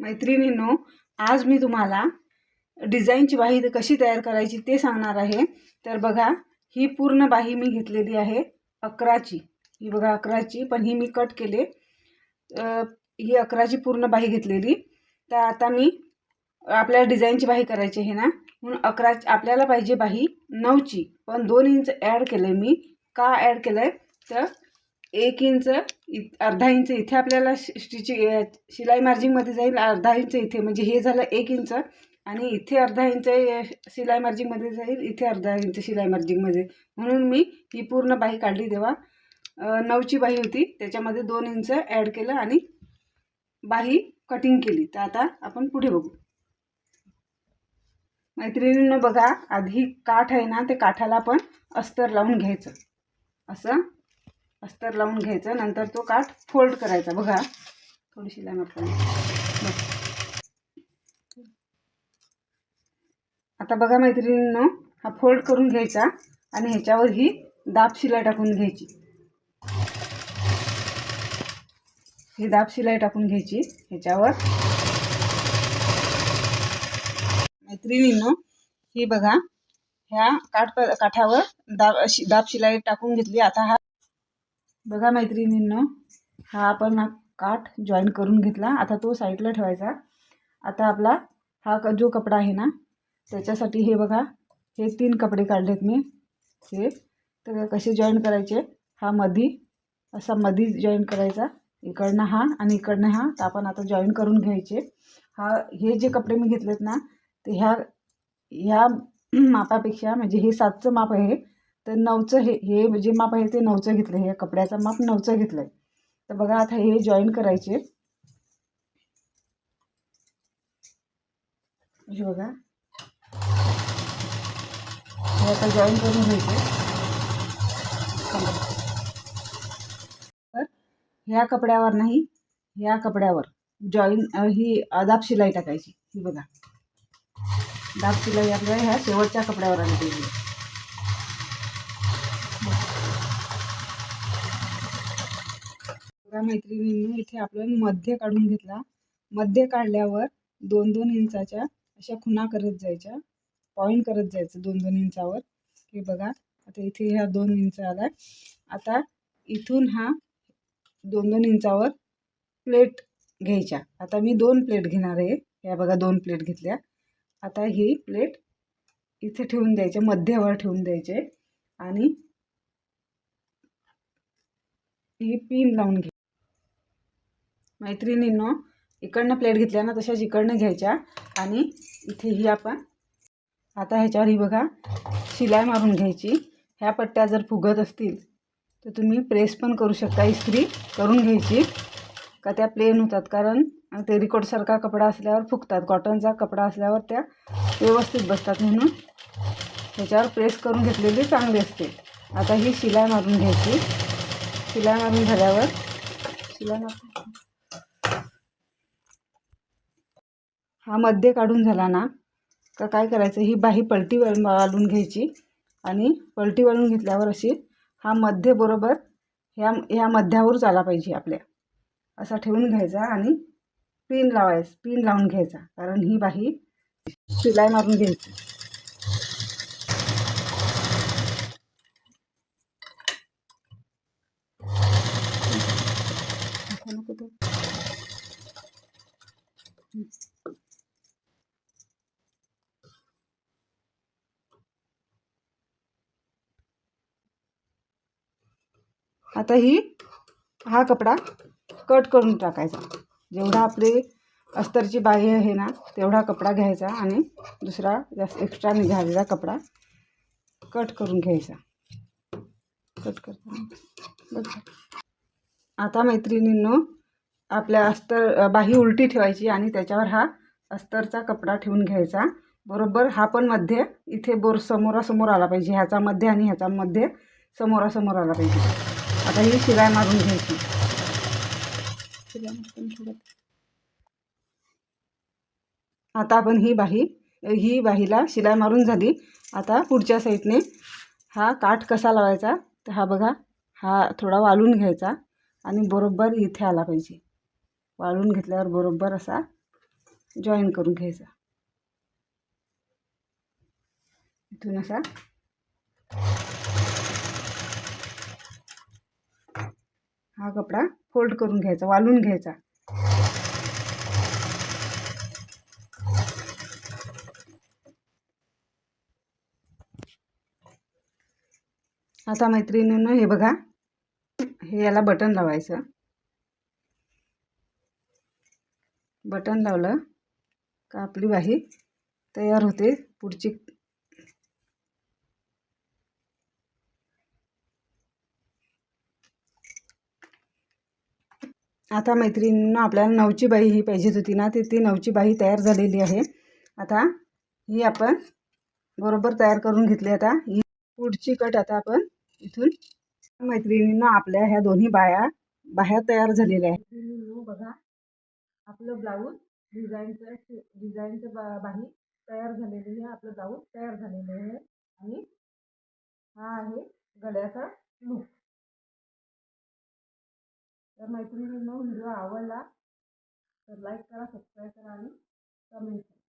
मैत्रिणींनो आज मी तुम्हाला डिझाईनची बाही कशी तयार करायची ते सांगणार आहे. तर बघा ही पूर्ण बाही मी घेतलेली आहे अकराची. ही बघा अकराची पण ही मी कट केले. ही अकराची पूर्ण बाही घेतलेली. तर आता मी आपल्याला डिझाईनची बाही करायची आहे ना. म्हणून अकरा आपल्याला पाहिजे बाही नऊची. पण दोन इंच ॲड केलं आहे मी. का ॲड केलं आहे तर एक इंच इ अर्धा इंच इथे आपल्याला शि शिलाई मार्जिंगमध्ये जाईल अर्धा इंच इथे. म्हणजे हे झालं एक इंच आणि इथे अर्धा इंच शिलाई मार्जिंगमध्ये जाईल इथे अर्धा इंच शिलाई मार्जिंगमध्ये म्हणून मी ही पूर्ण बाही काढली तेव्हा नऊची बाही होती. त्याच्यामध्ये दोन इंच ॲड केलं आणि बाही कटिंग केली. तर आता आपण पुढे बघू. मैत्रिणीनं बघा आधी काठ आहे ना ते काठाला आपण अस्तर लावून घ्यायचं. असं अस्तर लावून घ्यायचं. नंतर तो काठ फोल्ड करायचा. बघा. थोडीशी लाईन आपण. आता बघा मैत्रिणींनो हा फोल्ड करून घ्यायचा आणि ह्याच्यावर ही दाब शिलाई टाकून घ्यायची. ही दाब शिलाई टाकून घ्यायची. ह्याच्यावर. मैत्रिणींनो ही बघा. ह्या काठ काठावर दाब अशी दाब शिलाई टाकून घेतली. आता हा बघा मैत्रिणींनो हा आपण काठ जॉईन करून घेतला. आता तो साईडला ठेवायचा. आता आपला हा क- जो कपडा आहे ना त्याच्यासाठी हे बघा हे तीन कपडे काढलेत मी. हे तर कसे जॉईन करायचे? हा मधी असा मधी जॉईन करायचा. इकडनं हा आणि इकडनं हा. तर आपण आता जॉईन करून घ्यायचे. हा हे जे कपडे मी घेतलेत ना ते ह्या ह्या मापापेक्षा म्हणजे हे सातचं माप आहे तर नऊचं हे हे जे माप आहे ते नऊचं घेतलं आहे या कपड्याचं माप नऊचं घेतलं आहे तर बघा आता हे जॉईन करायचे. हे बघा. हे आता जॉईन करून घ्यायचे. ह्या कपड्यावर नाही ह्या कपड्यावर जॉईन ही दाब शिलाई टाकायची. ही बघा. दाब शिलाई आपल्याला ह्या शेवटच्या कपड्यावर आली पाहिजे बघा मैत्रिणींनी इथे आपण मध्य काढून घेतला. मध्य काढल्यावर दोन दोन इंचाच्या अशा खुणा करत जायच्या. पॉईंट करत जायचं दोन दोन इंचावर. हे बघा आता इथे ह्या दोन इंच आला आता इथून हा दोन दोन इंचावर प्लेट घ्यायच्या. आता मी दोन प्लेट घेणार आहे. या बघा दोन प्लेट घेतल्या. आता ही प्लेट इथे ठेवून द्यायचे मध्यावर ठेवून द्यायचे. आणि ही पिन लावून घ्या मैत्रिणींनो इकडनं प्लेट घेतल्या ना तशाच इकडनं घ्यायच्या. आणि इथे ही आपण आता ह्याच्यावर ही बघा शिलाई मारून घ्यायची. ह्या पट्ट्या जर फुगत असतील तर तुम्ही प्रेस पण करू शकता. इस्त्री करून घ्यायची. का त्या प्लेन होतात? कारण टेरिकोटसारखा कपडा असल्यावर फुगतात. कॉटनचा कपडा असल्यावर त्या व्यवस्थित बसतात. म्हणून ह्याच्यावर प्रेस करून घेतलेली चांगली असते. आता ही शिलाई मारून घ्यायची. शिलाई मारून झाल्यावर शिलाई मारून हा मध्ये काढून झाला ना तर काय करायचं ही बाही पलटी वळ वाळून घ्यायची आणि पलटी वाळून घेतल्यावर अशी हा मध्ये बरोबर ह्या ह्या मध्यावरच आला पाहिजे आपल्या. असा ठेवून घ्यायचा आणि पिन लावायचं पिन लावून घ्यायचा कारण ही बाही शिलाई मारून घ्यायची. नको आता ही हा कपडा कट करून टाकायचा. जेवढा आपली अस्तरची बाही आहे ना तेवढा कपडा घ्यायचा आणि दुसरा जास्त एक्स्ट्रा निघालेला कपडा कट करून घ्यायचा. कट करता. आता मैत्रिणींनो आपल्या अस्तर बाही उलटी ठेवायची आणि त्याच्यावर हा अस्तरचा कपडा ठेवून घ्यायचा. बरोबर हा पण मध्ये इथे बोर समोरासमोर आला पाहिजे. ह्याचा मध्ये आणि ह्याचा मध्ये समोरासमोर आला पाहिजे. आता ही शिराय मारून घ्यायची. आता आपण ही बाही ही बाहीला शिलाई मारून झाली. आता पुढच्या साईडने हा काठ कसा लावायचा तर हा बघा हा थोडा वाळून घ्यायचा आणि बरोबर इथे आला पाहिजे. वाळून घेतल्यावर बरोबर असा जॉईन करून घ्यायचा. इथून असा हा कपडा फोल्ड करून घ्यायचा वालून घ्यायचा. आता मैत्रिणीनं हे बघा हे याला बटन लावायचं. बटन लावलं का आपली बाही तयार होते पुढची आता मैत्रिणींना आपल्याला नऊची बाई ही पाहिजेत होती ना ती ती नऊची बाही तयार झालेली आहे. आता ही आपण बरोबर तयार करून घेतली आता ही पुढची कट आता आपण इथून मैत्रिणींना आपल्या ह्या दोन्ही बाया बाह्या तयार झालेल्या आहेत. बघा आपलं ब्लाऊज डिझाईनचं डिझाईनचं बा बाही तयार झालेली आहे. आपलं ब्लाऊज तयार झालेलं आहे. आणि हा आहे गळ्याचा लूक मैत्रिणींनो व्हिडिओ आवडला तर लाईक करा सबस्क्राईब करा आणि कमेंट करा.